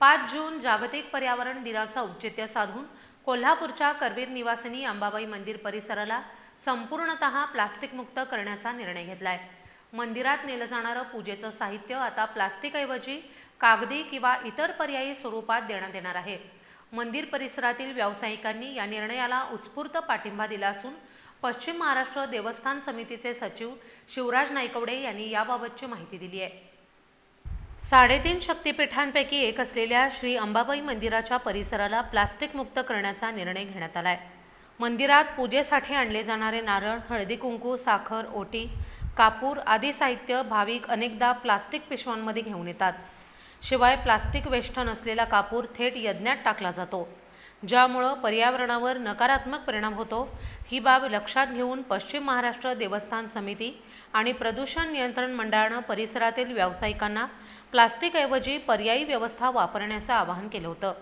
पाच जून जागतिक पर्यावरण दिनाचं औचित्य साधून कोल्हापूरच्या करवीर निवासिनी अंबाबाई मंदिर परिसराला संपूर्णतः प्लास्टिकमुक्त करण्याचा निर्णय घेतलाय. मंदिरात नेलं जाणारं पूजेचं साहित्य आता प्लास्टिकऐवजी कागदी किंवा इतर पर्यायी स्वरूपात देण्यात येणार आहे. मंदिर परिसरातील व्यावसायिकांनी या निर्णयाला उत्स्फूर्त पाठिंबा दिला असून पश्चिम महाराष्ट्र देवस्थान समितीचे सचिव शिवराज नायकवडे यांनी याबाबतची माहिती दिली आहे. साडेतीन शक्तिपीठांपैकी एक असलेल्या श्री अंबाबाई मंदिराच्या परिसराला प्लास्टिक मुक्त करण्याचा निर्णय घेण्यात आला आहे मंदिरात पूजेसाठी आणले जाणारे नारळ हळदी कुंकू साखर ओटी कापूर आदी साहित्य भाविक अनेकदा प्लास्टिक पिशव्यांमध्ये घेऊन येतात. शिवाय प्लास्टिक वेष्टन असलेला कापूर थेट यज्ञात टाकला जातो. ज्यामुळं पर्यावरणावर नकारात्मक परिणाम होतो. ही बाब लक्षात घेऊन पश्चिम महाराष्ट्र देवस्थान समिती आणि प्रदूषण नियंत्रण मंडळानं परिसरातील व्यावसायिकांना प्लास्टिकऐवजी पर्यायी व्यवस्था वापरण्याचं आवाहन केलं होतं.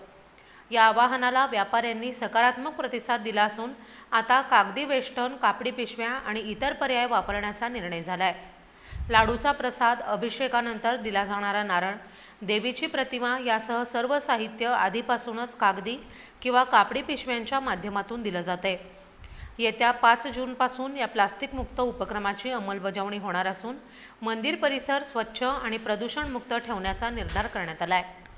या आवाहनाला व्यापाऱ्यांनी सकारात्मक प्रतिसाद दिला असून आता कागदी वेष्टन कापडी पिशव्या आणि इतर पर्याय वापरण्याचा निर्णय झाला आहे लाडूचा प्रसाद अभिषेकानंतर दिला जाणारा नारळ देवीची प्रतिमा यासह सर्व साहित्य आधीपासूनच कागदी किंवा कापडी पिशव्यांच्या माध्यमातून दिलं जाते. येत्या पाच जूनपासून या प्लास्टिकमुक्त उपक्रमाची अंमलबजावणी होणार असून मंदिर परिसर स्वच्छ आणि प्रदूषणमुक्त ठेवण्याचा निर्धार करण्यात आला आहे